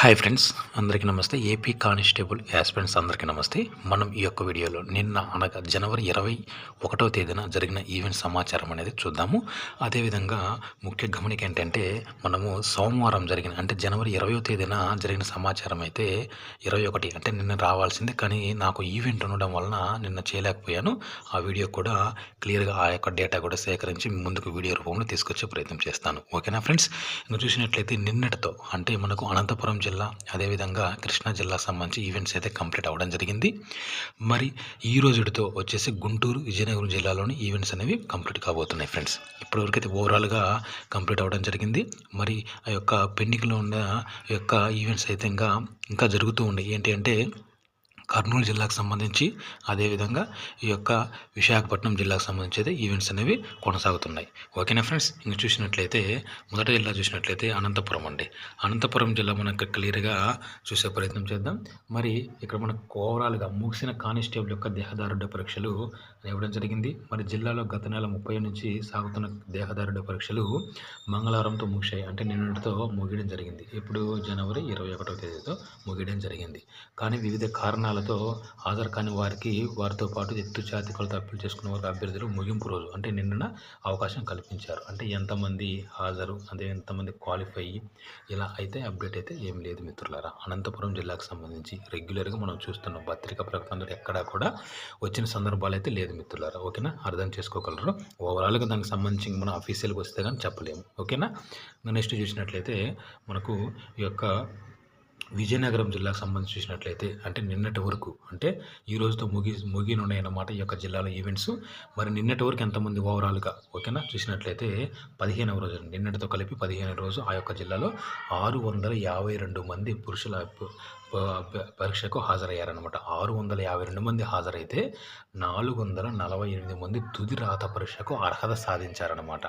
Hi friends అందరికీ నమస్తే. AP constable aspirants అందరికీ నమస్తే. మనం ఈ యొక్క వీడియోలో నిన్న అనగా జనవరి ఇరవై ఒకటో తేదీన జరిగిన ఈవెంట్ సమాచారం అనేది చూద్దాము. అదేవిధంగా ముఖ్య గమనిక ఏంటంటే మనము సోమవారం జరిగిన అంటే జనవరి ఇరవయో తేదీన జరిగిన సమాచారం అయితే ఇరవై ఒకటి అంటే నిన్న రావాల్సింది. కానీ నాకు ఈవెంట్ ఉండడం వలన నిన్న చేయలేకపోయాను. ఆ వీడియో కూడా క్లియర్గా ఆ యొక్క డేటా కూడా సేకరించి ముందుకు వీడియో రూపంలో తీసుకొచ్చే ప్రయత్నం చేస్తాను. ఓకేనా ఫ్రెండ్స్? ఇంకా చూసినట్లయితే నిన్నటితో అంటే మనకు అనంతపురం జిల్లా అదేవిధంగా కృష్ణా జిల్లా సంబంధించి ఈవెంట్స్ అయితే కంప్లీట్ అవ్వడం జరిగింది. మరి ఈ రోజుతో వచ్చేసి గుంటూరు విజయనగరం జిల్లాలోని ఈవెంట్స్ అనేవి కంప్లీట్ కాబోతున్నాయి ఫ్రెండ్స్ ఇప్పటివరకు అయితే ఓవరాల్గా కంప్లీట్ అవ్వడం జరిగింది. మరి ఆ యొక్క పెండింగ్లో ఉన్న యొక్క ఈవెంట్స్ అయితే ఇంకా ఇంకా జరుగుతూ ఉన్నాయి. ఏంటి అంటే కర్నూలు జిల్లాకు సంబంధించి అదేవిధంగా ఈ యొక్క విశాఖపట్నం జిల్లాకు సంబంధించి అయితే ఈవెంట్స్ అనేవి కొనసాగుతున్నాయి. ఓకేనా ఫ్రెండ్స్ ఇంకా చూసినట్లయితే మొదటి జిల్లా చూసినట్లయితే అనంతపురం అండి. అనంతపురం జిల్లా మనకు క్లియర్గా చూసే ప్రయత్నం చేద్దాం. మరి ఇక్కడ మనకు ఓవరాల్గా ముగిసిన కానిస్టేబుల్ యొక్క దేహదారుడ్య పరీక్షలు ఇవ్వడం జరిగింది. మరి జిల్లాలో గత నెల ముప్పై నుంచి సాగుతున్న దేహదారుడ పరీక్షలు మంగళవారంతో ముగిశాయి. అంటే నిన్నటితో ముగియడం జరిగింది. ఇప్పుడు జనవరి ఇరవై ఒకటవ తేదీతో వేయడం జరిగింది. కానీ వివిధ కారణాలతో హాజరు కాని వారికి వారితో పాటు ఎత్తు జాతి కొలత అప్పీల్ చేసుకున్న వారికి అభ్యర్థులు ముగింపు రోజు అంటే నిన్న అవకాశం కల్పించారు. అంటే ఎంతమంది హాజరు అదే ఎంతమంది క్వాలిఫై ఇలా అయితే అప్డేట్ అయితే ఏం లేదు మిత్రులారా. అనంతపురం జిల్లాకు సంబంధించి రెగ్యులర్గా మనం చూస్తున్నాం పత్రికా ప్రకటనలు ఎక్కడా కూడా వచ్చిన సందర్భాలు అయితే లేదు మిత్రులారా. ఓకేనా? అర్థం చేసుకోగలరు. ఓవరాల్గా దానికి సంబంధించి మనం అఫీషియల్గా వస్తే కానీ చెప్పలేము. ఓకేనా? నెక్స్ట్ చూసినట్లయితే మనకు ఈ యొక్క విజయనగరం జిల్లాకు సంబంధించి చూసినట్లయితే అంటే నిన్నటి వరకు అంటే ఈ రోజుతో ముగి ముగినున్నాయన్నమాట ఈ యొక్క జిల్లాలో ఈవెంట్స్ మరి నిన్నటి వరకు ఎంతమంది ఓవరాల్గా ఓకేనా చూసినట్లయితే పదిహేనవ రోజు నిన్నటితో కలిపి పదిహేను రోజు ఆ యొక్క జిల్లాలో ఆరు వందల యాభై రెండు మంది పురుషుల పరీక్షకు హాజరయ్యారనమాట ఆరు వందల యాభై రెండు మంది హాజరైతే నాలుగు వందల నలభై ఎనిమిది మంది తుది రాత పరీక్షకు అర్హత సాధించారనమాట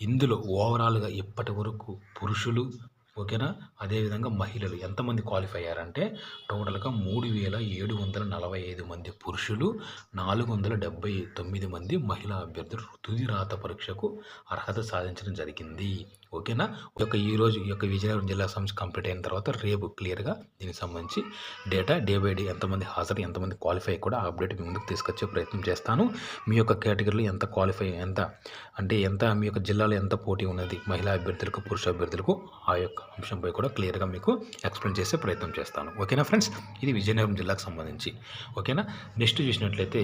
ఇందులో ఓవరాల్గా ఇప్పటి వరకు పురుషులు ఓకేనా? అదేవిధంగా మహిళలు ఎంతమంది క్వాలిఫై అయ్యారంటే టోటల్గా మూడు వేల ఏడు వందల నలభై ఐదు మంది పురుషులు నాలుగు వందల డెబ్బై తొమ్మిది మంది మహిళా అభ్యర్థులు తుది రాత పరీక్షకు అర్హత సాధించడం జరిగింది. ఓకేనా? ఈ యొక్క ఈరోజు ఈ యొక్క విజయనగరం జిల్లా సంస్థ కంప్లీట్ అయిన తర్వాత రేపు క్లియర్గా దీనికి సంబంధించి డేటా డే బై డే ఎంతమంది హాజరు ఎంతమంది క్వాలిఫై కూడా అప్డేట్ మీ ముందుకు తీసుకొచ్చే ప్రయత్నం చేస్తాను. మీ యొక్క కేటగిరీలో ఎంత క్వాలిఫై ఎంత అంటే ఎంత మీ యొక్క జిల్లాలో ఎంత పోటీ ఉన్నది మహిళా అభ్యర్థులకు పురుష అభ్యర్థులకు ఆ యొక్క అంశంపై కూడా క్లియర్గా మీకు ఎక్స్ప్లెయిన్ చేసే ప్రయత్నం చేస్తాను. ఓకేనా ఫ్రెండ్స్? ఇది విజయనగరం జిల్లాకు సంబంధించి. ఓకేనా? నెక్స్ట్ చూసినట్లయితే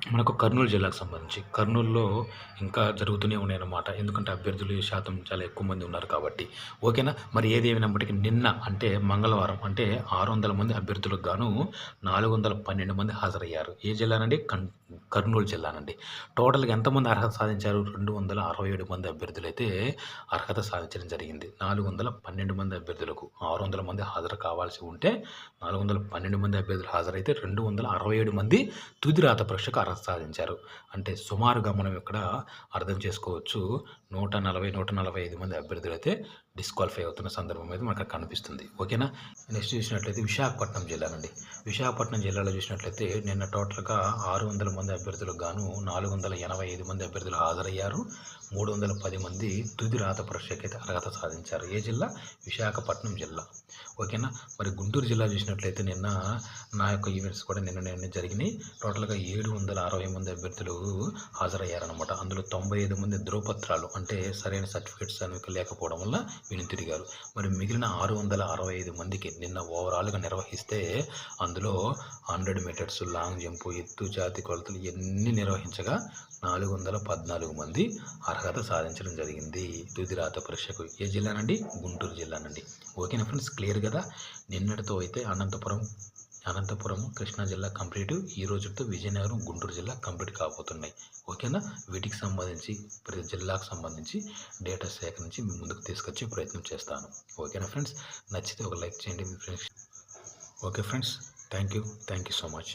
మనకు కర్నూలు జిల్లాకు సంబంధించి కర్నూలులో ఇంకా జరుగుతూనే ఉన్నాయన్నమాట. ఎందుకంటే అభ్యర్థులు శాతం చాలా ఎక్కువ మంది ఉన్నారు కాబట్టి. ఓకేనా? మరి ఏది ఏమైనప్పటికీ నిన్న అంటే మంగళవారం అంటే ఆరు వందల మంది అభ్యర్థులకు గాను నాలుగు వందల పన్నెండు మంది హాజరయ్యారు. ఏ జిల్లానండి? కన్ కర్నూలు జిల్లానండి. టోటల్గా ఎంతమంది అర్హత సాధించారు? రెండు వందల అరవై ఏడు మంది అభ్యర్థులు అయితే అర్హత సాధించడం జరిగింది. నాలుగు వందల పన్నెండు మంది అభ్యర్థులకు ఆరు వందల మంది హాజరు కావాల్సి ఉంటే నాలుగు వందల పన్నెండు మంది అభ్యర్థులు హాజరైతే రెండు వందల అరవై ఏడు మంది తుది రాత పరీక్షకు అర్హత సాధించారు అంటే సుమారుగా మనం ఇక్కడ అర్థం చేసుకోవచ్చు. నూట నలభై నూట నలభై ఐదు మంది అభ్యర్థులు అయితే డిస్క్వాలిఫై అవుతున్న సందర్భం అయితే మనకు కనిపిస్తుంది. ఓకేనా? నెక్స్ట్ చూసినట్లయితే విశాఖపట్నం జిల్లా నుండి. విశాఖపట్నం జిల్లాలో చూసినట్లయితే నిన్న టోటల్గా ఆరు వందల మంది అభ్యర్థులకు గాను నాలుగు వందల ఎనభై ఐదు మంది అభ్యర్థులు హాజరయ్యారు. మూడు వందల పది మంది తుది రాత పరీక్షకి అయితే అర్హత సాధించారు. ఏ జిల్లా? విశాఖపట్నం జిల్లా. ఓకేనా? మరి గుంటూరు జిల్లా చూసినట్లయితే నిన్న నా యొక్క ఈవెంట్స్ కూడా నిన్న నిన్న జరిగినాయి. టోటల్గా ఏడు వందల అరవై మంది అభ్యర్థులు హాజరయ్యారనమాట అందులో తొంభై ఐదు మంది ధ్రువపత్రాలు అంటే సరైన సర్టిఫికేట్స్ అనేవి లేకపోవడం వల్ల వీళ్ళు తిరిగారు. మరి మిగిలిన ఆరు వందల అరవై ఐదు మందికి నిన్న ఓవరాల్గా నిర్వహిస్తే అందులో హండ్రెడ్ మీటర్స్ లాంగ్ జంప్ ఎత్తు జాతి కొలతలు ఇవన్నీ నిర్వహించగా నాలుగు వందల పద్నాలుగు మంది అర్హత సాధించడం జరిగింది. తుది రాత పరీక్షకు ఏ జిల్లానండి? గుంటూరు జిల్లానండి. ఓకేనా ఫ్రెండ్స్? క్లియర్ కదా? నిన్నటితో అయితే అనంతపురం అనంతపురం కృష్ణా జిల్లా కంప్లీట్. ఈ రోజుతో విజయనగరం గుంటూరు జిల్లా కంప్లీట్ కాబోతున్నాయి. ఓకేనా? వీటికి సంబంధించి ప్రతి జిల్లాకు సంబంధించి డేటా సేకరించి మీ ముందుకు తీసుకొచ్చే ప్రయత్నం చేస్తాను. ఓకేనా ఫ్రెండ్స్? నచ్చితే ఒక లైక్ చేయండి మీ friends. Okay friends thank you thank you so much.